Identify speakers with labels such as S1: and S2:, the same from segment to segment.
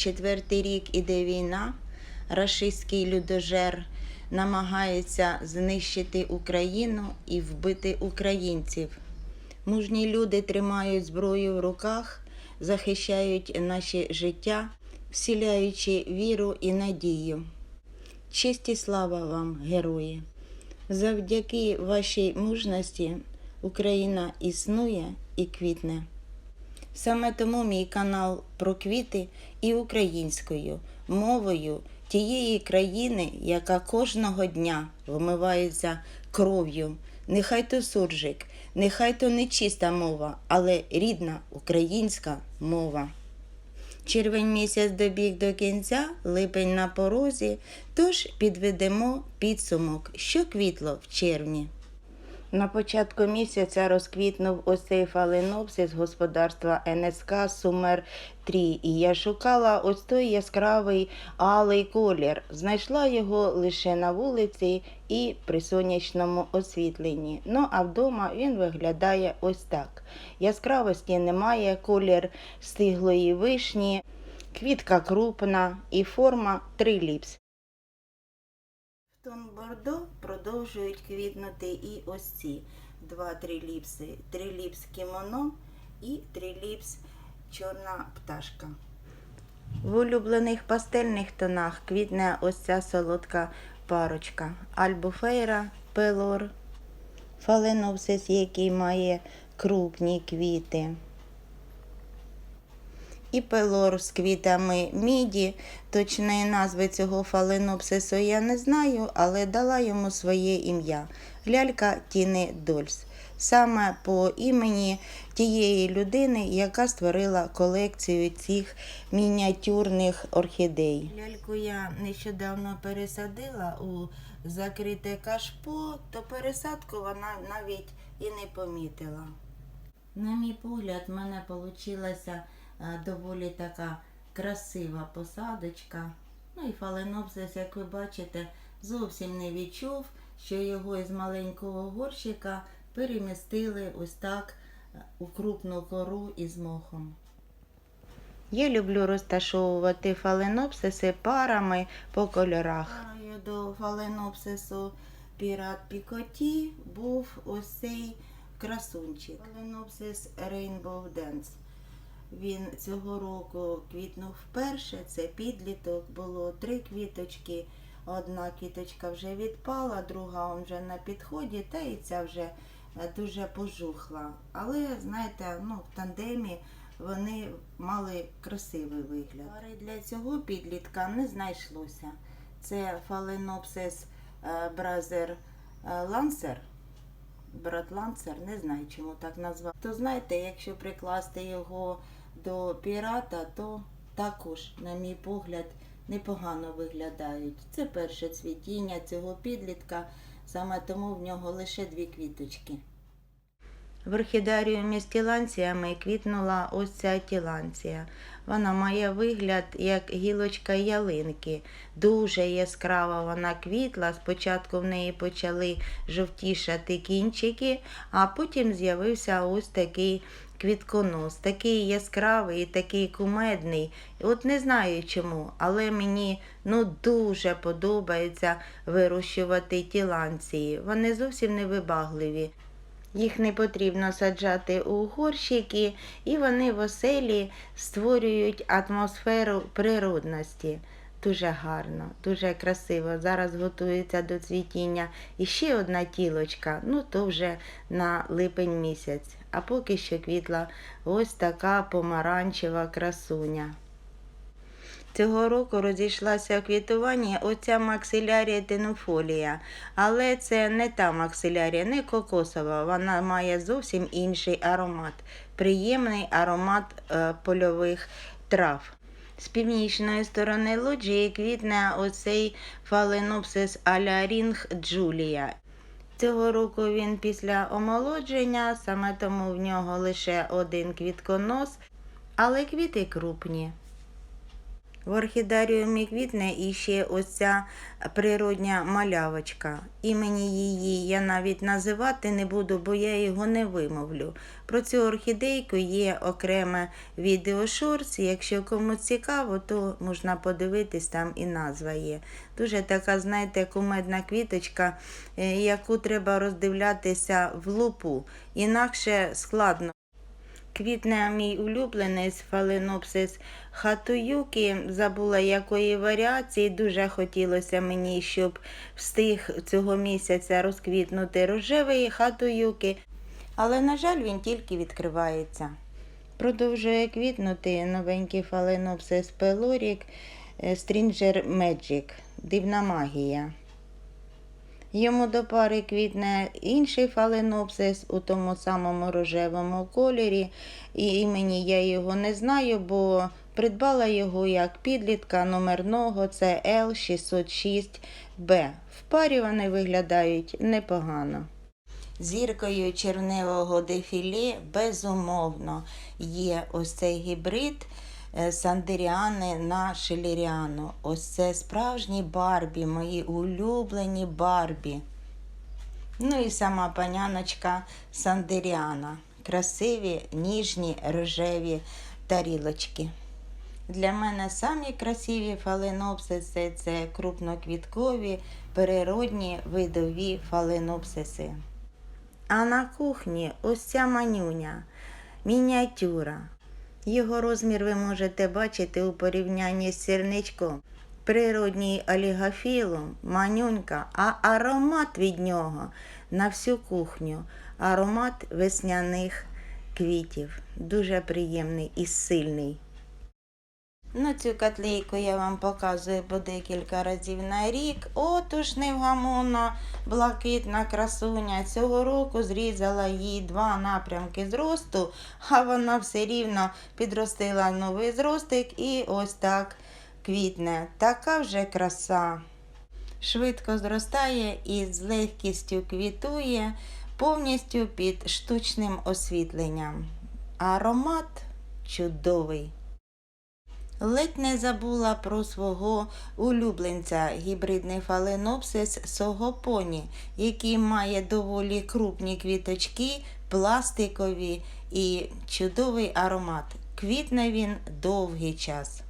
S1: четвертий рік іде війна. Рашистський людожер намагається знищити Україну і вбити українців. Мужні люди тримають зброю в руках, захищають наше життя, вселяючи віру і надію. Честь і слава вам, герої! Завдяки вашій мужності Україна існує і квітне. Саме тому мій канал про квіти і українською мовою тієї країни, яка кожного дня вмивається кров'ю. Нехай то суржик, нехай то нечиста мова, але рідна українська мова. Червень місяць добіг до кінця, липень на порозі, тож підведемо підсумок, що квітло в червні. На початку місяця розквітнув ось цей фаленопсис господарства НСК Сумер 3 і я шукала ось той яскравий алий колір. Знайшла його лише на вулиці і при сонячному освітленні. Ну а вдома він виглядає ось так. Яскравості немає, колір стиглої вишні, квітка крупна і форма триліпс. Тон бордо продовжують квітнути і ось ці два триліпси. Триліпс кімоно і триліпс чорна пташка. В улюблених пастельних тонах квітне ось ця солодка парочка. Альбуфейра, пелор, фаленопсис, який має крупні квіти. І пелор з квітами міді. Точної назви цього фаленопсису я не знаю, але дала йому своє ім'я лялька Тіни Дольс. Саме по імені тієї людини, яка створила колекцію цих мініатюрних орхідей. Ляльку я нещодавно пересадила у закрите кашпо, то пересадку вона навіть і не помітила. На мій погляд, в мене вийшла доволі така красива посадочка. Ну і фаленопсис, як ви бачите, зовсім не відчув, що його із маленького горщика перемістили ось так е, у крупну кору із мохом. Я люблю розташовувати фаленопсиси парами по кольорах. До фаленопсису Пірат Пікоті був ось цей красунчик. Фаленопсис Rainbow Dance. Він цього року квітнув вперше. Це підліток, було три квіточки. Одна квіточка вже відпала, друга он вже на підході, та і ця вже е, дуже пожухла. Але, знаєте, ну, в тандемі вони мали красивий вигляд. Пари для цього підлітка не знайшлося. Це фаленопсис Бразер Лансер. Брат Лансер, не знаю, чому так назвав. То знаєте, якщо прикласти його до пірата, то також, на мій погляд, непогано виглядають. Це перше цвітіння цього підлітка, саме тому в нього лише дві квіточки. В орхідаріумі з тіланціями квітнула ось ця тіланція. Вона має вигляд як гілочка ялинки. Дуже яскрава вона квітла. Спочатку в неї почали жовтішати кінчики, а потім з'явився ось такий квітконос, такий яскравий, такий кумедний. От не знаю чому, але мені ну дуже подобається вирощувати тіланції. Вони зовсім не вибагливі. Їх не потрібно саджати у горщики, і вони в оселі створюють атмосферу природності. Дуже гарно, дуже красиво. Зараз готується до цвітіння і ще одна тілочка, ну то вже на липень місяць. А поки що квітла ось така помаранчева красуня. Цього року розійшлася у квітуванні оця максилярія тенофолія, але це не та максилярія, не кокосова. Вона має зовсім інший аромат, приємний аромат е, польових трав. З північної сторони лоджії квітне оцей фаленопсис алярінг Джулія. Цього року він після омолодження, саме тому в нього лише один квітконос, але квіти крупні. В орхідаріумі квітне і ще ось природня малявочка. Імені її я навіть називати не буду, бо я його не вимовлю. Про цю орхідейку є окреме відео шорс. Якщо комусь цікаво, то можна подивитись, там і назва є. Дуже така, знаєте, кумедна квіточка, е, яку треба роздивлятися в лупу. Інакше складно. Квітне мій улюбленець фаленопсис хатуюки. Забула якої варіації. Дуже хотілося мені, щоб встиг цього місяця розквітнути рожевий хатуюки. Але, на жаль, він тільки відкривається. Продовжує квітнути новенький фаленопсис пелорік Stranger Magic. Дивна магія. Йому до пари квітне інший фаленопсис у тому самому рожевому кольорі. І імені я його не знаю, бо придбала його як підлітка номерного це L606B. В парі вони виглядають непогано. Зіркою черневого дефіле безумовно є ось цей гібрид Сандеріани на Шелеріану. Ось це справжні Барбі, мої улюблені Барбі. Ну і сама паняночка Сандеріана. Красиві, ніжні, рожеві тарілочки. Для мене самі красиві фаленопсиси це крупноквіткові, природні видові фаленопсиси. А на кухні ось ця манюня, мініатюра. Його розмір ви можете бачити у порівнянні з сірничком. Природній олігофілум, манюнька, а аромат від нього на всю кухню. Аромат весняних квітів. Дуже приємний і сильний. Ну, цю котлейку я вам показую по декілька разів на рік. От уж невгамонна, блакитна красуня. Цього року зрізала їй два напрямки зросту, а вона все рівно підростила новий зростик і ось так квітне. Така вже краса. Швидко зростає і з легкістю квітує, повністю під штучним освітленням. Аромат чудовий. Ледь не забула про свого улюбленця гібридний фаленопсис согопоні, який має доволі крупні квіточки, пластикові і чудовий аромат. Квітне він довгий час.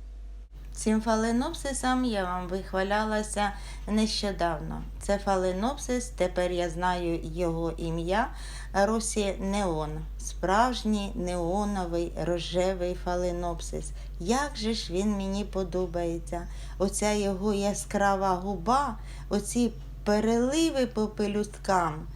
S1: Цим фаленопсисом я вам вихвалялася нещодавно. Це фаленопсис, тепер я знаю його ім'я Росі Неон. Справжній неоновий рожевий фаленопсис. Як же ж він мені подобається. Оця його яскрава губа, оці переливи по пелюсткам.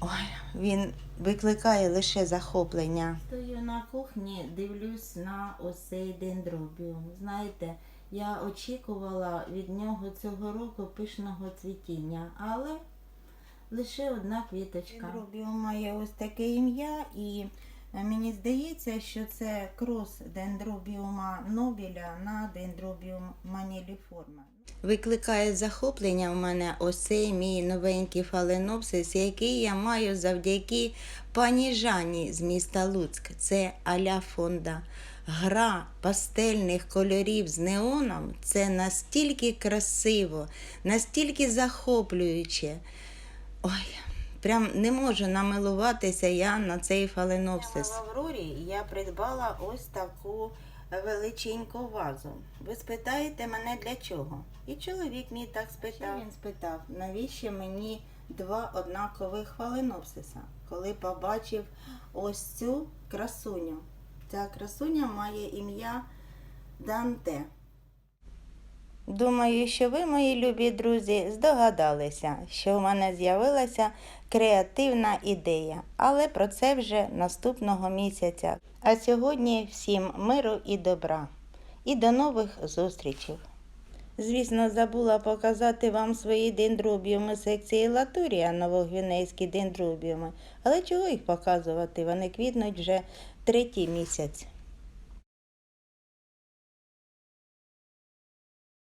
S1: Ой, він викликає лише захоплення. Стою на кухні, дивлюсь на оцей дендробіум. Знаєте, я очікувала від нього цього року пишного цвітіння, але лише одна квіточка. Дендробіум має ось таке ім'я, і мені здається, що це крос дендробіума нобіля на дендробіум маніліформа. Викликає захоплення в мене ось цей мій новенький фаленопсис, який я маю завдяки пані Жанні з міста Луцьк. Це Аля Фонда. Гра пастельних кольорів з неоном це настільки красиво, настільки захоплююче. Ой, прям не можу намилуватися я на цей фаленопсис. В Аврорі я придбала ось таку величеньку вазу. Ви спитаєте мене для чого? І чоловік мій так спитав. Що він спитав, навіщо мені два однакових фаленопсиса, коли побачив ось цю красуню. Ця красуня має ім'я Данте. Думаю, що ви, мої любі друзі, здогадалися, що в мене з'явилася креативна ідея, але про це вже наступного місяця. А сьогодні всім миру і добра. І до нових зустрічей. Звісно, забула показати вам свої дендробіуми секції Латурія, новогвінейські дендробіуми. Але чого їх показувати? Вони квітнуть вже третій місяць.